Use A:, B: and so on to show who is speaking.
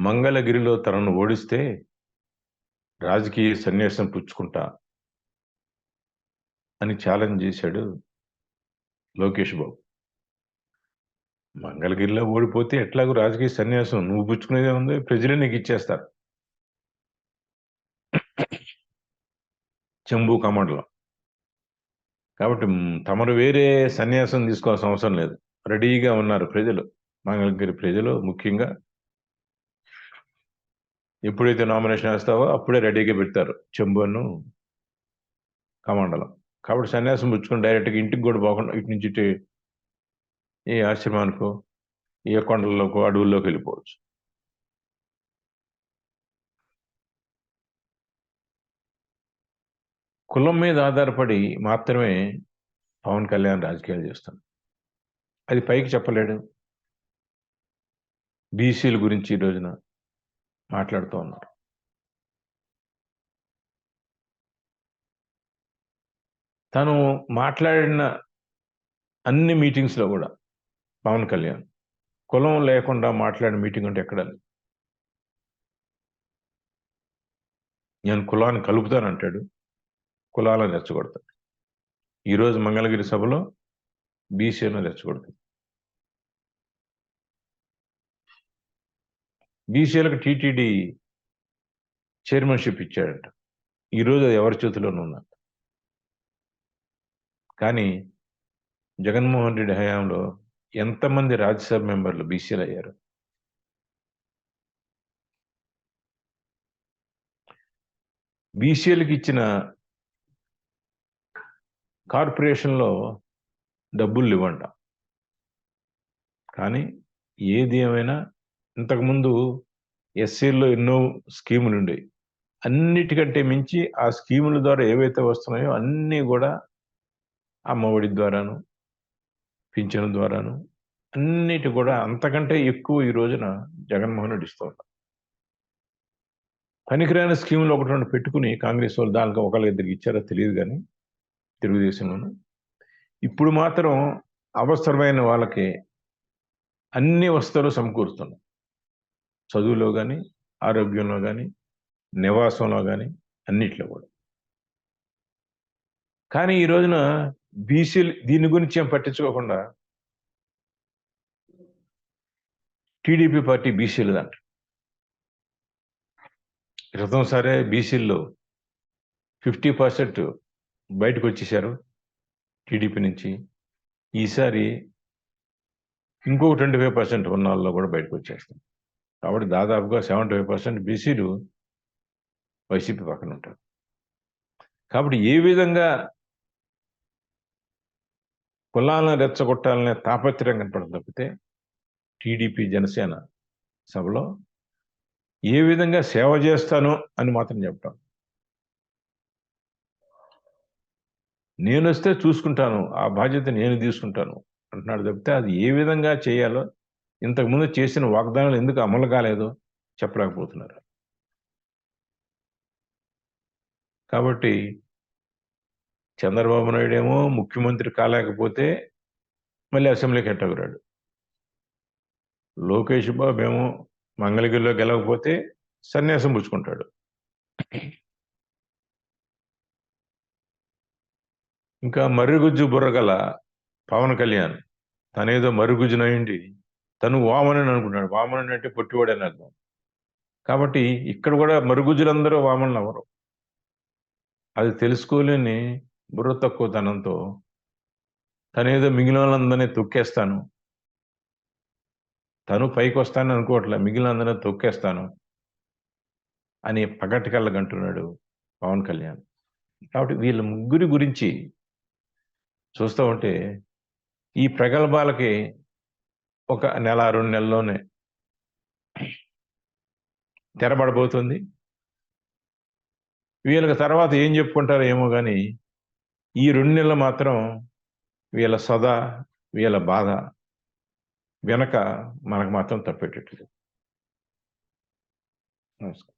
A: మంగళగిరిలో తనను ఓడిస్తే రాజకీయ సన్యాసం పుచ్చుకుంటా అని ఛాలెంజ్ చేశాడు లోకేష్ బాబు. మంగళగిరిలో ఓడిపోతే ఎట్లాగో రాజకీయ సన్యాసం? నువ్వు పుచ్చుకునేదే ఉంది ప్రజలే నీకు ఇచ్చేస్తారు. చెంబు కమండలం. కాబట్టి తమరు వేరే సన్యాసం తీసుకోవాల్సిన అవసరం లేదు. రెడీగా ఉన్నారు ప్రజలు. మంగళగిరి ప్రజలు ముఖ్యంగా ఎప్పుడైతే నామినేషన్ వేస్తావో అప్పుడే రెడీగా పెడతారు. చెంబును కమండలం. కాబట్టి సన్యాసం పుచ్చుకొని డైరెక్ట్గా ఇంటికి కూడా పోకుండా ఇటు నుంచి ఇటు ఏ ఆశ్రమానికో ఏ కొండల్లోకో అడవుల్లోకి వెళ్ళిపోవచ్చు. కులం మీద ఆధారపడి మాత్రమే పవన్ కళ్యాణ్ రాజకీయాలు చేస్తాడు. అది పైకి చెప్పలేడు. బీసీల గురించి ఈ రోజున మాట్లాడుతూ ఉన్నారు. తను మాట్లాడిన అన్ని మీటింగ్స్లో కూడా పవన్ కళ్యాణ్ కులం లేకుండా మాట్లాడిన మీటింగ్ అంటే ఎక్కడ నేను కులాన్ని కలుపుతానంటాడు కులాలను రెచ్చగొడతాడు. ఈరోజు మంగళగిరి సభలో బీసీను రెచ్చగొడతాడు. బీసీలకు టీటీడీ చైర్మన్షిప్ ఇచ్చాడంట. ఈరోజు అది ఎవరి చేతిలోనూ ఉందంట కానీ జగన్మోహన్ రెడ్డి హయాంలో ఎంతమంది రాజ్యసభ మెంబర్లు బీసీలు అయ్యారు? బీసీలకు ఇచ్చిన కార్పొరేషన్లో డబ్బులు ఇవ్వంట. కానీ ఏది ఏమైనా ఇంతకుముందు ఎస్సీల్లో ఎన్నో స్కీములు ఉండేవి అన్నిటికంటే మించి ఆ స్కీముల ద్వారా ఏవైతే వస్తున్నాయో అన్నీ కూడా అమ్మఒడి ద్వారాను పింఛను ద్వారాను అన్నిటి కూడా అంతకంటే ఎక్కువ ఈ రోజున జగన్మోహన్ రెడ్డి ఇస్తూ ఉన్నారు పనికిరాని స్కీములు ఒకటి రెండు పెట్టుకుని కాంగ్రెస్ వాళ్ళు దానికి ఒకళ్ళ ఇద్దరికి ఇచ్చారో తెలియదు కానీ తెలుగుదేశంలోను. ఇప్పుడు మాత్రం అవసరమైన వాళ్ళకి అన్ని వస్తువులు సమకూరుస్తున్నాయి. చదువులో కానీ ఆరోగ్యంలో కానీ నివాసంలో కానీ అన్నిట్లో కూడా. కానీ ఈ రోజున బీసీలు దీని గురించి ఏం పట్టించుకోకుండా టీడీపీ పార్టీ బీసీలు అంట క్రితం సరే బీసీల్లో ఫిఫ్టీ పర్సెంట్ బయటకు వచ్చేసారు టీడీపీ నుంచి. ఈసారి ఇంకో ట్వంటీ ఫైవ్ పర్సెంట్ ఉన్న వాళ్ళలో కూడా బయటకు వచ్చేస్తాం కాబట్టి దాదాపుగా సెవెంటీ ఫైవ్ పర్సెంట్ బీసీలు వైసీపీ పక్కన ఉంటారు. కాబట్టి ఏ విధంగా కులాలను రెచ్చగొట్టాలనే తాపత్రయం కనపడదు తప్పితే టీడీపీ జనసేన సభలో ఏ విధంగా సేవ చేస్తాను అని మాత్రం చెప్తాం నేను వస్తే చూసుకుంటాను ఆ బాధ్యత నేను తీసుకుంటాను అంటున్నాడు తప్పితే అది ఏ విధంగా చేయాలో ఇంతకుముందు చేసిన వాగ్దానాలు ఎందుకు అమలు కాలేదో? చెప్పలేకపోతున్నారు. కాబట్టి చంద్రబాబు నాయుడు ఏమో ముఖ్యమంత్రి కాలేకపోతే మళ్ళీ అసెంబ్లీకి ఎట్టగురాడు. లోకేష్ బాబు ఏమో మంగళగిరిలో గెలవకపోతే సన్యాసం పుచ్చుకుంటాడు. ఇంకా మర్రిగుజ్జు బుర్రగల పవన్ కళ్యాణ్ తనేదో మరుగుజ్జునయండి తను వామనని అనుకున్నాడు వామనని అంటే పొట్టివాడని అర్థం. కాబట్టి ఇక్కడ కూడా మరుగుజ్జులందరూ వామనులు అవరు అది తెలుసుకోలేని బుర్ర తక్కువతనంతో తనేదో మిగిలిన వాళ్ళందరినీ తొక్కేస్తాను. తను పైకి వస్తానని అనుకోవట్లే మిగిలిన అందరినీ తొక్కేస్తాను అని పగటికల్లగంటున్నాడు పవన్ కళ్యాణ్. కాబట్టి వీళ్ళ ముగ్గురి గురించి చూస్తూ ఉంటే ఈ ప్రగల్భాలకి ఒక నెల రెండు నెలల్లోనే తెరబడబోతుంది. వీళ్ళకి తర్వాత ఏం చెప్పుకుంటారో ఏమో కానీ ఈ రెండు నెలలు మాత్రం వీళ్ళ సదా వీళ్ళ బాధ వెనక మనకు మాత్రం తప్పేటట్లేదు నమస్కారం.